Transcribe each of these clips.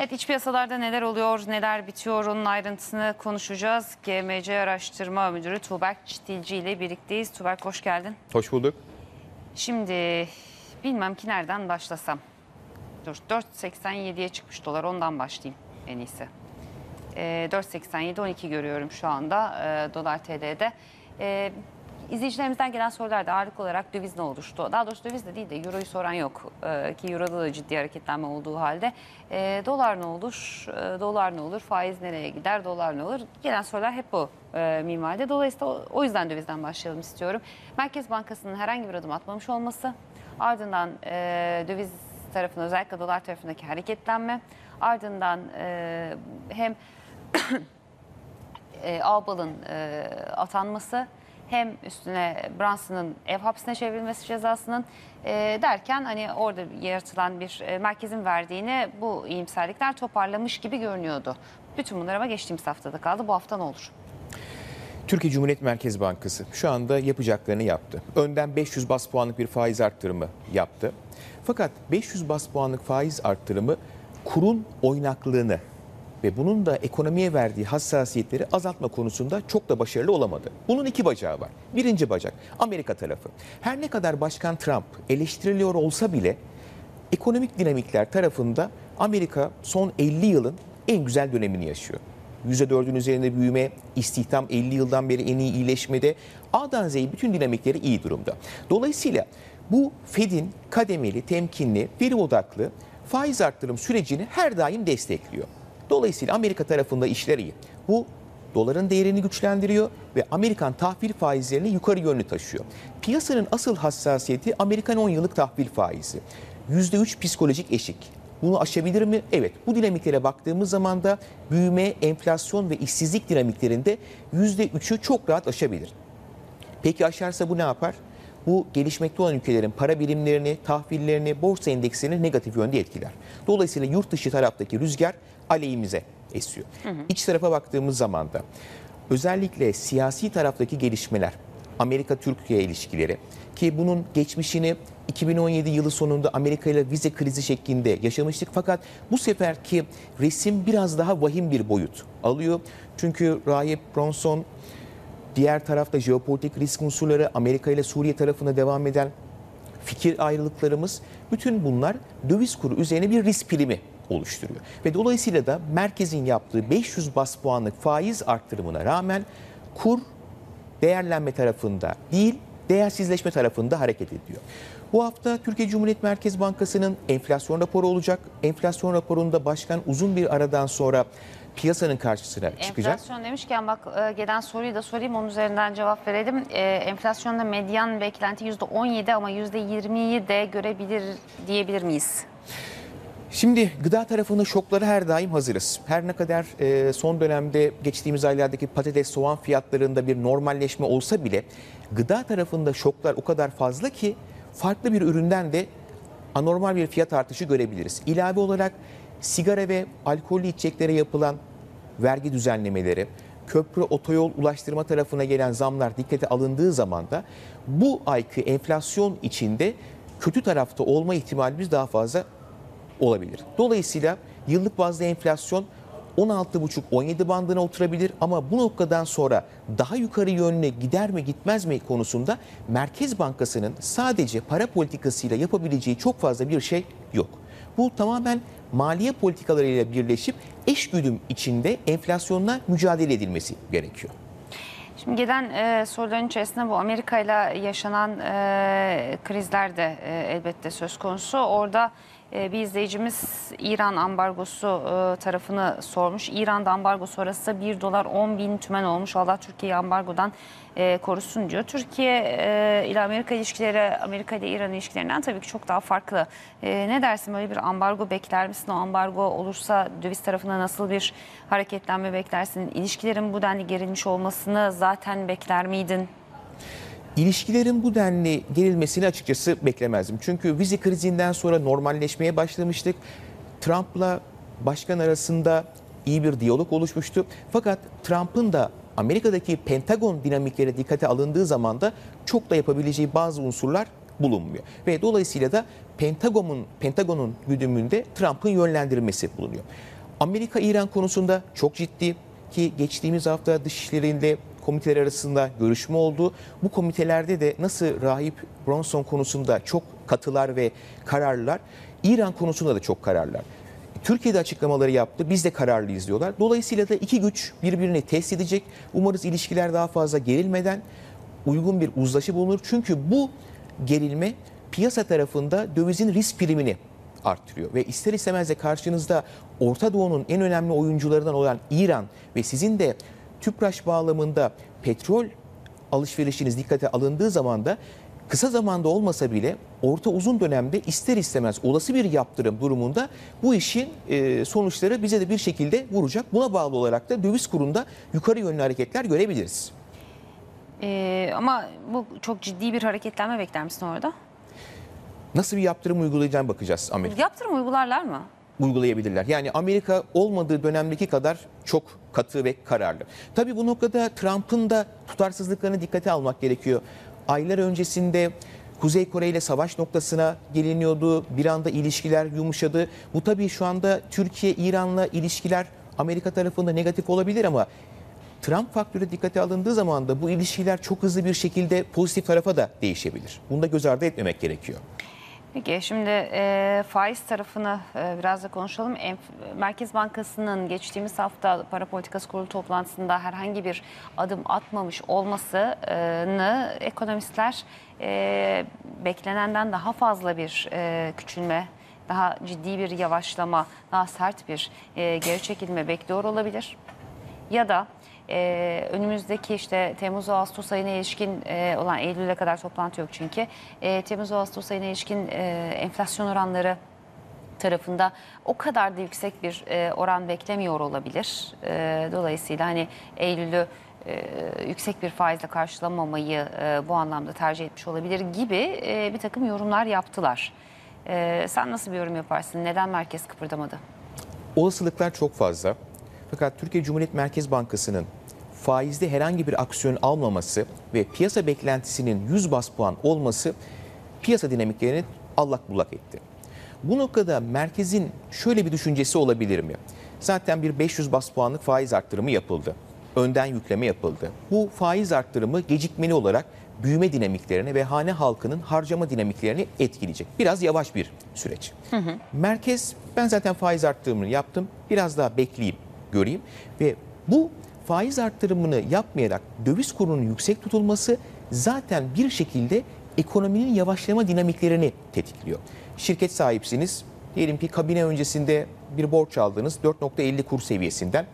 Evet iç piyasalarda neler oluyor, neler bitiyor onun ayrıntısını konuşacağız. GMC Araştırma Müdürü Tuğberk Çitilci ile birlikteyiz. Tuğberk hoş geldin. Hoş bulduk. Şimdi bilmem ki nereden başlasam. Dur 4.87'ye çıkmış dolar ondan başlayayım en iyisi. Ee, 4.87 12 görüyorum şu anda e, dolar TL'de. Ee, izleyicilerimizden gelen sorularda ağırlık olarak döviz ne oluştu? Daha doğrusu döviz de değil de euroyu soran yok. Ee, ki euroda da ciddi hareketlenme olduğu halde. Ee, dolar ne olur? Ee, dolar ne olur? Faiz nereye gider? Dolar ne olur? Gelen sorular hep bu e, minvalde. Dolayısıyla o, o yüzden dövizden başlayalım istiyorum. Merkez Bankası'nın herhangi bir adım atmamış olması. Ardından e, döviz tarafında özellikle dolar tarafındaki hareketlenme. Ardından e, hem e, Albal'ın e, atanması hem üstüne Brunson'ın ev hapsine çevrilmesi cezasının e, derken hani orada yaratılan bir e, merkezin verdiğini bu iyimserlikler toparlamış gibi görünüyordu. Bütün bunlar ama geçtiğimiz haftada kaldı. Bu hafta ne olur? Türkiye Cumhuriyet Merkez Bankası şu anda yapacaklarını yaptı. Önden 500 bas puanlık bir faiz arttırımı yaptı. Fakat 500 bas puanlık faiz arttırımı kurun oynaklığını ve bunun da ekonomiye verdiği hassasiyetleri azaltma konusunda çok da başarılı olamadı. Bunun iki bacağı var. Birinci bacak Amerika tarafı. Her ne kadar Başkan Trump eleştiriliyor olsa bile ekonomik dinamikler tarafında Amerika son 50 yılın en güzel dönemini yaşıyor. %4'ün üzerinde büyüme, istihdam 50 yıldan beri en iyi iyileşmede. A'dan Z'ye bütün dinamikleri iyi durumda. Dolayısıyla bu Fed'in kademeli, temkinli, veri odaklı faiz arttırım sürecini her daim destekliyor. Dolayısıyla Amerika tarafında işler iyi. Bu doların değerini güçlendiriyor ve Amerikan tahvil faizlerini yukarı yönlü taşıyor. Piyasanın asıl hassasiyeti Amerikan 10 yıllık tahvil faizi. %3 psikolojik eşik. Bunu aşabilir mi? Evet. Bu dinamiklere baktığımız zaman da büyüme, enflasyon ve işsizlik dinamiklerinde %3'ü çok rahat aşabilir. Peki aşarsa bu ne yapar? Bu gelişmekte olan ülkelerin para birimlerini, tahvillerini, borsa endekslerini negatif yönde etkiler. Dolayısıyla yurt dışı taraftaki rüzgar aleyhimize esiyor. İç tarafa baktığımız zaman da özellikle siyasi taraftaki gelişmeler, Amerika-Türkiye ilişkileri ki bunun geçmişini 2017 yılı sonunda Amerika ile vize krizi şeklinde yaşamıştık. Fakat bu seferki resim biraz daha vahim bir boyut alıyor. Çünkü Rahip Bronson Diğer tarafta jeopolitik risk unsurları Amerika ile Suriye tarafına devam eden fikir ayrılıklarımız bütün bunlar döviz kuru üzerine bir risk primi oluşturuyor. Ve dolayısıyla da merkezin yaptığı 500 bas puanlık faiz arttırımına rağmen kur değerlenme tarafında değil değersizleşme tarafında hareket ediyor. Bu hafta Türkiye Cumhuriyet Merkez Bankası'nın enflasyon raporu olacak. Enflasyon raporunda başkan uzun bir aradan sonra piyasanın karşısına çıkacak. Enflasyon demişken bak e, gelen soruyu da sorayım onun üzerinden cevap verelim. E, enflasyonda medyan beklenti %17 ama %20'yi de görebilir diyebilir miyiz? Şimdi gıda tarafında şoklara her daim hazırız. Her ne kadar e, son dönemde geçtiğimiz aylardaki patates, soğan fiyatlarında bir normalleşme olsa bile gıda tarafında şoklar o kadar fazla ki farklı bir üründen de anormal bir fiyat artışı görebiliriz. İlave olarak sigara ve alkollü içeceklere yapılan vergi düzenlemeleri, köprü otoyol ulaştırma tarafına gelen zamlar dikkate alındığı zaman da bu ayki enflasyon içinde kötü tarafta olma ihtimalimiz daha fazla olabilir. Dolayısıyla yıllık bazda enflasyon 16,5-17 bandına oturabilir ama bu noktadan sonra daha yukarı yönüne gider mi gitmez mi konusunda Merkez Bankası'nın sadece para politikasıyla yapabileceği çok fazla bir şey yok. Bu tamamen maliye politikalarıyla birleşip eş güdüm içinde enflasyonla mücadele edilmesi gerekiyor. Şimdi gelen e, soruların içerisinde bu Amerika ile yaşanan e, krizler de e, elbette söz konusu. Orada e, bir izleyicimiz İran ambargosu e, tarafını sormuş. İran'da ambargo sonrası 1 dolar 10 bin tümen olmuş. Allah Türkiye'yi ambargodan e, korusun diyor. Türkiye e, ile Amerika ilişkileri, Amerika ile İran ilişkilerinden tabii ki çok daha farklı. E, ne dersin böyle bir ambargo bekler misin? O ambargo olursa döviz tarafına nasıl bir hareketlenme beklersin? İlişkilerin bu denli gerilmiş olmasını zaten bekler miydin? İlişkilerin bu denli gerilmesini açıkçası beklemezdim. Çünkü vize krizinden sonra normalleşmeye başlamıştık. Trump'la başkan arasında iyi bir diyalog oluşmuştu. Fakat Trump'ın da Amerika'daki Pentagon dinamikleri dikkate alındığı zaman da çok da yapabileceği bazı unsurlar bulunmuyor. Ve dolayısıyla da Pentagon'un Pentagon'un güdümünde Trump'ın yönlendirmesi bulunuyor. Amerika İran konusunda çok ciddi ki geçtiğimiz hafta dışişlerinde komiteler arasında görüşme oldu. Bu komitelerde de nasıl Rahip Bronson konusunda çok katılar ve kararlılar, İran konusunda da çok kararlılar. Türkiye'de açıklamaları yaptı. Biz de kararlıyız diyorlar. Dolayısıyla da iki güç birbirini test edecek. Umarız ilişkiler daha fazla gerilmeden uygun bir uzlaşı bulunur. Çünkü bu gerilme piyasa tarafında dövizin risk primini arttırıyor. Ve ister istemez de karşınızda Orta Doğu'nun en önemli oyuncularından olan İran ve sizin de TÜPRAŞ bağlamında petrol alışverişiniz dikkate alındığı zaman da kısa zamanda olmasa bile orta uzun dönemde ister istemez olası bir yaptırım durumunda bu işin e, sonuçları bize de bir şekilde vuracak. Buna bağlı olarak da döviz kurunda yukarı yönlü hareketler görebiliriz. Ee, ama bu çok ciddi bir hareketlenme bekler misin orada? Nasıl bir yaptırım uygulayacağına bakacağız Amerika. Yaptırım uygularlar mı? uygulayabilirler. Yani Amerika olmadığı dönemdeki kadar çok katı ve kararlı. Tabii bu noktada Trump'ın da tutarsızlıklarını dikkate almak gerekiyor. Aylar öncesinde Kuzey Kore ile savaş noktasına geliniyordu. Bir anda ilişkiler yumuşadı. Bu tabii şu anda Türkiye-İran'la ilişkiler Amerika tarafında negatif olabilir ama Trump faktörü dikkate alındığı zaman da bu ilişkiler çok hızlı bir şekilde pozitif tarafa da değişebilir. Bunu da göz ardı etmemek gerekiyor. Peki şimdi e, faiz tarafını e, biraz da konuşalım. Enf- Merkez Bankası'nın geçtiğimiz hafta para politikası kurulu toplantısında herhangi bir adım atmamış olmasını ekonomistler e, beklenenden daha fazla bir e, küçülme, daha ciddi bir yavaşlama, daha sert bir e, geri çekilme bekliyor olabilir. Ya da e, önümüzdeki işte Temmuz Ağustos ayına ilişkin e, olan Eylül'e kadar toplantı yok çünkü. E, Temmuz Ağustos ayına ilişkin e, enflasyon oranları tarafında o kadar da yüksek bir e, oran beklemiyor olabilir. E, dolayısıyla hani Eylül'ü e, yüksek bir faizle karşılamamayı e, bu anlamda tercih etmiş olabilir gibi e, bir takım yorumlar yaptılar. E, sen nasıl bir yorum yaparsın? Neden merkez kıpırdamadı? Olasılıklar çok fazla. Fakat Türkiye Cumhuriyet Merkez Bankası'nın faizde herhangi bir aksiyon almaması ve piyasa beklentisinin 100 bas puan olması piyasa dinamiklerini allak bullak etti. Bu noktada merkezin şöyle bir düşüncesi olabilir mi? Zaten bir 500 bas puanlık faiz arttırımı yapıldı. Önden yükleme yapıldı. Bu faiz arttırımı gecikmeli olarak büyüme dinamiklerini ve hane halkının harcama dinamiklerini etkileyecek. Biraz yavaş bir süreç. Merkez ben zaten faiz arttırımını yaptım. Biraz daha bekleyeyim, göreyim ve bu faiz arttırımını yapmayarak döviz kurunun yüksek tutulması zaten bir şekilde ekonominin yavaşlama dinamiklerini tetikliyor. Şirket sahipsiniz. Diyelim ki kabine öncesinde bir borç aldınız 4.50 kur seviyesinden.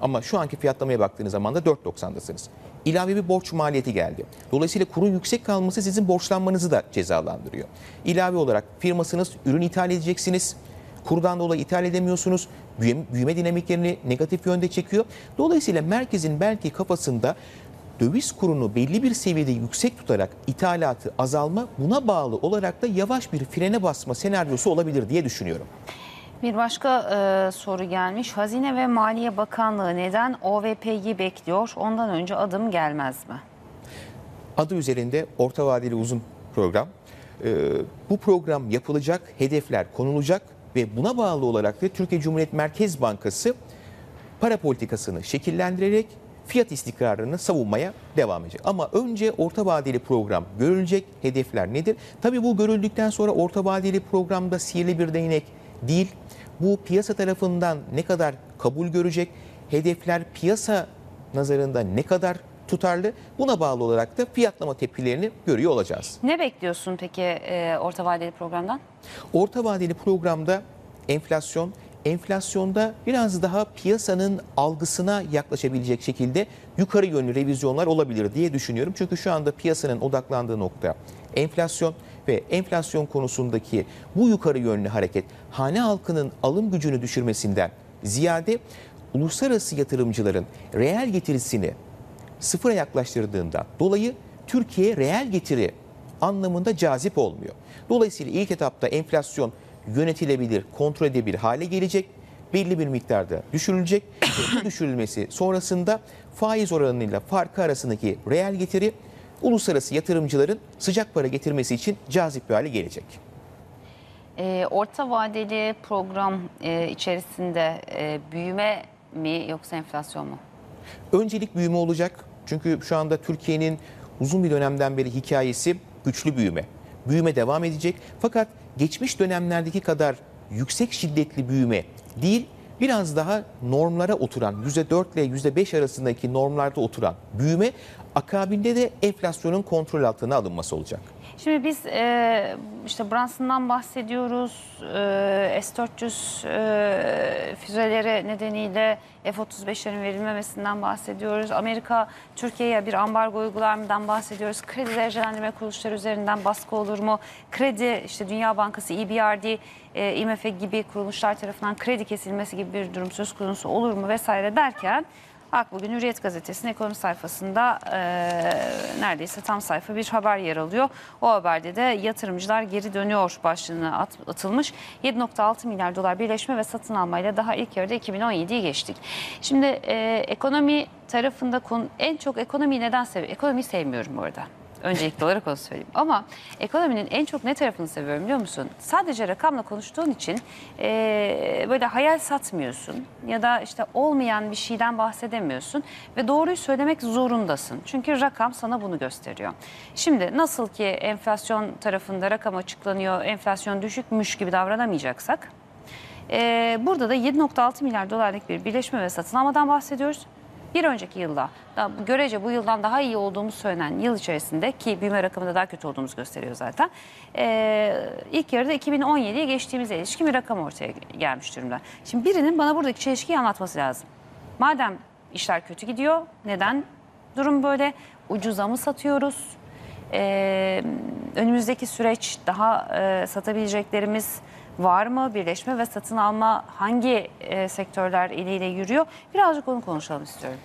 Ama şu anki fiyatlamaya baktığınız zaman da 4.90'dasınız. İlave bir borç maliyeti geldi. Dolayısıyla kurun yüksek kalması sizin borçlanmanızı da cezalandırıyor. İlave olarak firmasınız ürün ithal edeceksiniz. Kurdan dolayı ithal edemiyorsunuz. Büyüme, büyüme dinamiklerini negatif yönde çekiyor. Dolayısıyla merkezin belki kafasında döviz kurunu belli bir seviyede yüksek tutarak ithalatı azalma buna bağlı olarak da yavaş bir frene basma senaryosu olabilir diye düşünüyorum. Bir başka e, soru gelmiş. Hazine ve Maliye Bakanlığı neden OVP'yi bekliyor? Ondan önce adım gelmez mi? Adı üzerinde orta vadeli uzun program. Ee, bu program yapılacak, hedefler konulacak ve buna bağlı olarak da Türkiye Cumhuriyet Merkez Bankası para politikasını şekillendirerek fiyat istikrarını savunmaya devam edecek. Ama önce orta vadeli program görülecek. Hedefler nedir? Tabii bu görüldükten sonra orta vadeli programda sihirli bir değnek değil. Bu piyasa tarafından ne kadar kabul görecek? Hedefler piyasa nazarında ne kadar tutarlı? Buna bağlı olarak da fiyatlama tepkilerini görüyor olacağız. Ne bekliyorsun peki e, orta vadeli programdan? Orta vadeli programda enflasyon, enflasyonda biraz daha piyasanın algısına yaklaşabilecek şekilde yukarı yönlü revizyonlar olabilir diye düşünüyorum. Çünkü şu anda piyasanın odaklandığı nokta enflasyon ve enflasyon konusundaki bu yukarı yönlü hareket hane halkının alım gücünü düşürmesinden ziyade uluslararası yatırımcıların reel getirisini sıfıra yaklaştırdığından dolayı Türkiye reel getiri anlamında cazip olmuyor. Dolayısıyla ilk etapta enflasyon yönetilebilir, kontrol edebilir hale gelecek. Belli bir miktarda düşürülecek. Bu düşürülmesi sonrasında faiz oranıyla farkı arasındaki reel getiri uluslararası yatırımcıların sıcak para getirmesi için cazip bir hale gelecek. Ee, orta vadeli program e, içerisinde e, büyüme mi yoksa enflasyon mu? Öncelik büyüme olacak. Çünkü şu anda Türkiye'nin uzun bir dönemden beri hikayesi güçlü büyüme. Büyüme devam edecek. Fakat geçmiş dönemlerdeki kadar yüksek şiddetli büyüme değil, biraz daha normlara oturan, %4 ile %5 arasındaki normlarda oturan büyüme akabinde de enflasyonun kontrol altına alınması olacak. Şimdi biz e, işte Brunson'dan bahsediyoruz. E, S-400 e, füzeleri nedeniyle F-35'lerin verilmemesinden bahsediyoruz. Amerika Türkiye'ye bir ambargo uygular mıdan bahsediyoruz. Kredi derecelendirme kuruluşları üzerinden baskı olur mu? Kredi işte Dünya Bankası, EBRD, e, IMF gibi kuruluşlar tarafından kredi kesilmesi gibi bir durum söz konusu olur mu vesaire derken Bak bugün Hürriyet Gazetesi'nin ekonomi sayfasında e, neredeyse tam sayfa bir haber yer alıyor. O haberde de yatırımcılar geri dönüyor başlığına at, atılmış. 7.6 milyar dolar birleşme ve satın almayla daha ilk yarıda 2017'yi geçtik. Şimdi e, ekonomi tarafında konu, en çok ekonomiyi neden seviyorum? Ekonomiyi sevmiyorum bu. Öncelikli olarak onu söyleyeyim. Ama ekonominin en çok ne tarafını seviyorum biliyor musun? Sadece rakamla konuştuğun için eee, böyle hayal satmıyorsun ya da işte olmayan bir şeyden bahsedemiyorsun ve doğruyu söylemek zorundasın. Çünkü rakam sana bunu gösteriyor. Şimdi nasıl ki enflasyon tarafında rakam açıklanıyor, enflasyon düşükmüş gibi davranamayacaksak ee, burada da 7.6 milyar dolarlık bir birleşme ve satın almadan bahsediyoruz. Bir önceki yılda, da görece bu yıldan daha iyi olduğumuz söylenen yıl içerisinde ki büyüme rakamında daha kötü olduğumuz gösteriyor zaten. Ee, ilk yarıda 2017'ye geçtiğimize ilişkin bir rakam ortaya gelmiş durumda. Şimdi birinin bana buradaki çelişkiyi anlatması lazım. Madem işler kötü gidiyor, neden durum böyle? Ucuza mı satıyoruz? Ee, önümüzdeki süreç daha e, satabileceklerimiz var mı? Birleşme ve satın alma hangi e, sektörler eliyle yürüyor? Birazcık onu konuşalım istiyorum.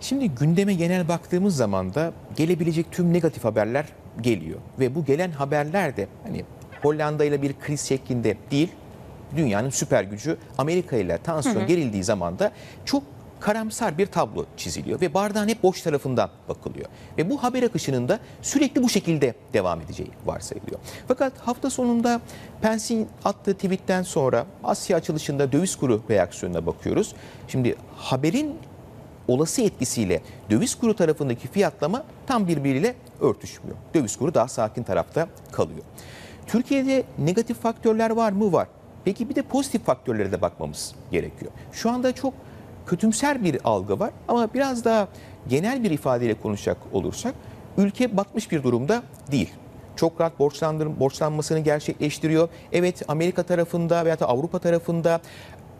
Şimdi gündeme genel baktığımız zaman da gelebilecek tüm negatif haberler geliyor. Ve bu gelen haberler de hani Hollanda ile bir kriz şeklinde değil, dünyanın süper gücü Amerika ile tansiyon gerildiği zaman da çok karamsar bir tablo çiziliyor ve bardağın hep boş tarafından bakılıyor. Ve bu haber akışının da sürekli bu şekilde devam edeceği varsayılıyor. Fakat hafta sonunda Pence'in attığı tweetten sonra Asya açılışında döviz kuru reaksiyonuna bakıyoruz. Şimdi haberin olası etkisiyle döviz kuru tarafındaki fiyatlama tam birbiriyle örtüşmüyor. Döviz kuru daha sakin tarafta kalıyor. Türkiye'de negatif faktörler var mı? Var. Peki bir de pozitif faktörlere de bakmamız gerekiyor. Şu anda çok kötümser bir algı var ama biraz daha genel bir ifadeyle konuşacak olursak ülke batmış bir durumda değil. Çok rahat borçlanmasını gerçekleştiriyor. Evet Amerika tarafında veya da Avrupa tarafında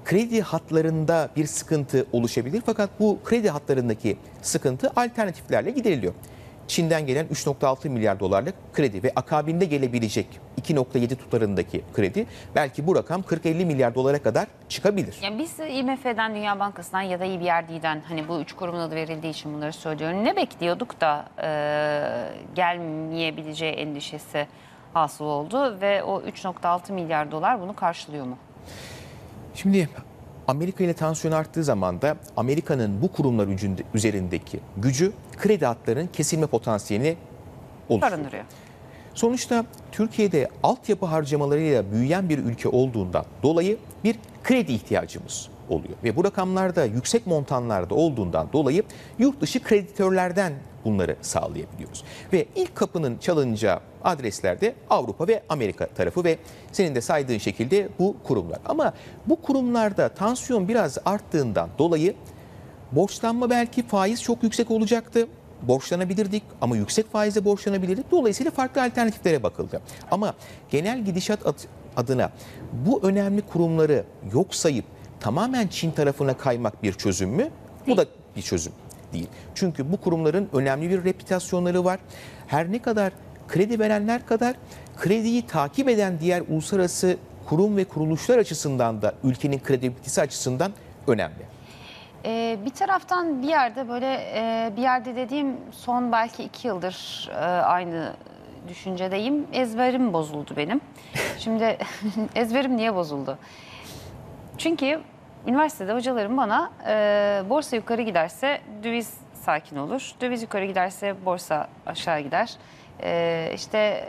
kredi hatlarında bir sıkıntı oluşabilir. Fakat bu kredi hatlarındaki sıkıntı alternatiflerle gideriliyor. Çin'den gelen 3.6 milyar dolarlık kredi ve akabinde gelebilecek 2.7 tutarındaki kredi belki bu rakam 40-50 milyar dolara kadar çıkabilir. Yani biz IMF'den, Dünya Bankası'ndan ya da EBRD'den hani bu üç kurumun adı verildiği için bunları söylüyorum. Ne bekliyorduk da e, gelmeyebileceği endişesi hasıl oldu ve o 3.6 milyar dolar bunu karşılıyor mu? Şimdi Amerika ile tansiyon arttığı zaman da Amerika'nın bu kurumlar üzerindeki gücü kredi hatlarının kesilme potansiyelini oluşturuyor. Barındırıyor. Sonuçta Türkiye'de altyapı harcamalarıyla büyüyen bir ülke olduğundan dolayı bir kredi ihtiyacımız oluyor. Ve bu rakamlarda yüksek montanlarda olduğundan dolayı yurt dışı kreditörlerden bunları sağlayabiliyoruz. Ve ilk kapının çalınacağı adreslerde Avrupa ve Amerika tarafı ve senin de saydığın şekilde bu kurumlar. Ama bu kurumlarda tansiyon biraz arttığından dolayı borçlanma belki faiz çok yüksek olacaktı. Borçlanabilirdik ama yüksek faizle borçlanabilirdik. Dolayısıyla farklı alternatiflere bakıldı. Ama genel gidişat ad- adına bu önemli kurumları yok sayıp tamamen Çin tarafına kaymak bir çözüm mü? Bu da bir çözüm değil. Çünkü bu kurumların önemli bir reputasyonları var. Her ne kadar kredi verenler kadar krediyi takip eden diğer uluslararası kurum ve kuruluşlar açısından da ülkenin kredibilitesi açısından önemli. Ee, bir taraftan bir yerde böyle e, bir yerde dediğim son belki iki yıldır e, aynı düşüncedeyim. Ezberim bozuldu benim. Şimdi ezberim niye bozuldu? Çünkü üniversitede hocalarım bana e, borsa yukarı giderse döviz sakin olur. Döviz yukarı giderse borsa aşağı gider. Ee, işte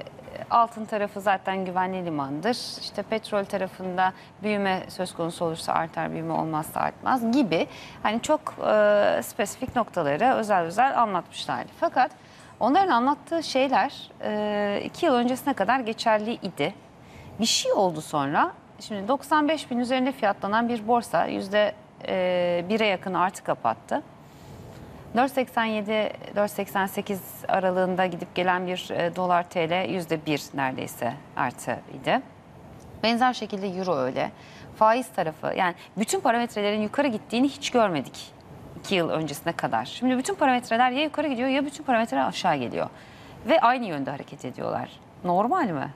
altın tarafı zaten güvenli limandır. İşte petrol tarafında büyüme söz konusu olursa artar, büyüme olmazsa artmaz gibi. Hani çok e, spesifik noktaları özel özel anlatmışlardı. Fakat onların anlattığı şeyler e, iki yıl öncesine kadar geçerli idi. Bir şey oldu sonra. Şimdi 95 bin üzerinde fiyatlanan bir borsa yüzde e, bire yakın artı kapattı. 4.87 4.88 aralığında gidip gelen bir e, dolar TL yüzde bir neredeyse artı idi. Benzer şekilde euro öyle. Faiz tarafı yani bütün parametrelerin yukarı gittiğini hiç görmedik 2 yıl öncesine kadar. Şimdi bütün parametreler ya yukarı gidiyor ya bütün parametreler aşağı geliyor. Ve aynı yönde hareket ediyorlar. Normal mi?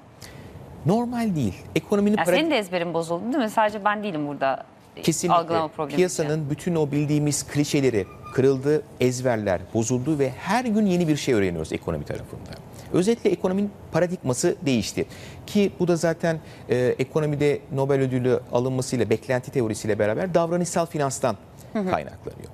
Normal değil. Ekonominin Ya para- senin de ezberin bozuldu değil mi? Sadece ben değilim burada Kesinlikle. algılama problemi. Piyasanın bütün o bildiğimiz klişeleri kırıldı, ezberler bozuldu ve her gün yeni bir şey öğreniyoruz ekonomi tarafında. Özetle ekonominin paradigması değişti. Ki bu da zaten e, ekonomide Nobel ödülü alınmasıyla, beklenti teorisiyle beraber davranışsal finanstan kaynaklanıyor.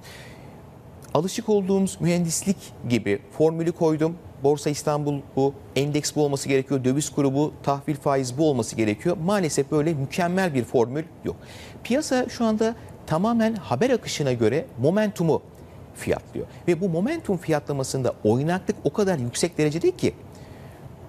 Alışık olduğumuz mühendislik gibi formülü koydum. Borsa İstanbul bu, endeks bu olması gerekiyor, döviz kuru bu, tahvil faiz bu olması gerekiyor. Maalesef böyle mükemmel bir formül yok. Piyasa şu anda tamamen haber akışına göre momentumu fiyatlıyor. Ve bu momentum fiyatlamasında oynaklık o kadar yüksek derecede ki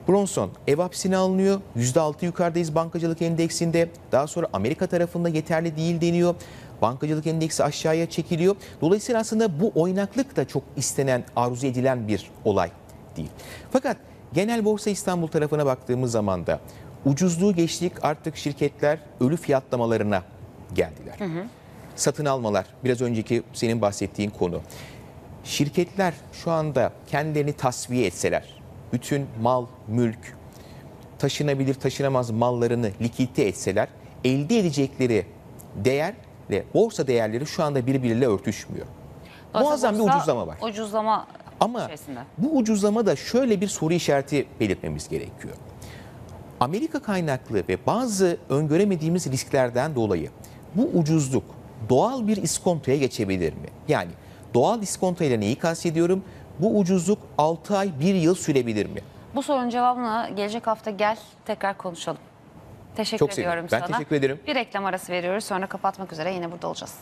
Bronson ev hapsine alınıyor. %6 yukarıdayız bankacılık endeksinde. Daha sonra Amerika tarafında yeterli değil deniyor. Bankacılık endeksi aşağıya çekiliyor. Dolayısıyla aslında bu oynaklık da çok istenen, arzu edilen bir olay değil. Fakat genel borsa İstanbul tarafına baktığımız zaman da ucuzluğu geçtik artık şirketler ölü fiyatlamalarına geldiler. Satın almalar biraz önceki senin bahsettiğin konu. Şirketler şu anda kendilerini tasfiye etseler, bütün mal, mülk, taşınabilir taşınamaz mallarını likidite etseler, elde edecekleri değer ve borsa değerleri şu anda birbiriyle örtüşmüyor. Muazzam bir ucuzlama var. Ucuzlama Ama içerisinde. bu ucuzlama da şöyle bir soru işareti belirtmemiz gerekiyor. Amerika kaynaklı ve bazı öngöremediğimiz risklerden dolayı bu ucuzluk doğal bir iskontoya geçebilir mi? Yani doğal iskonto ile neyi kastediyorum? Bu ucuzluk 6 ay 1 yıl sürebilir mi? Bu sorunun cevabını gelecek hafta gel tekrar konuşalım. Teşekkür Çok ediyorum Ben sana. teşekkür ederim. Bir reklam arası veriyoruz sonra kapatmak üzere yine burada olacağız.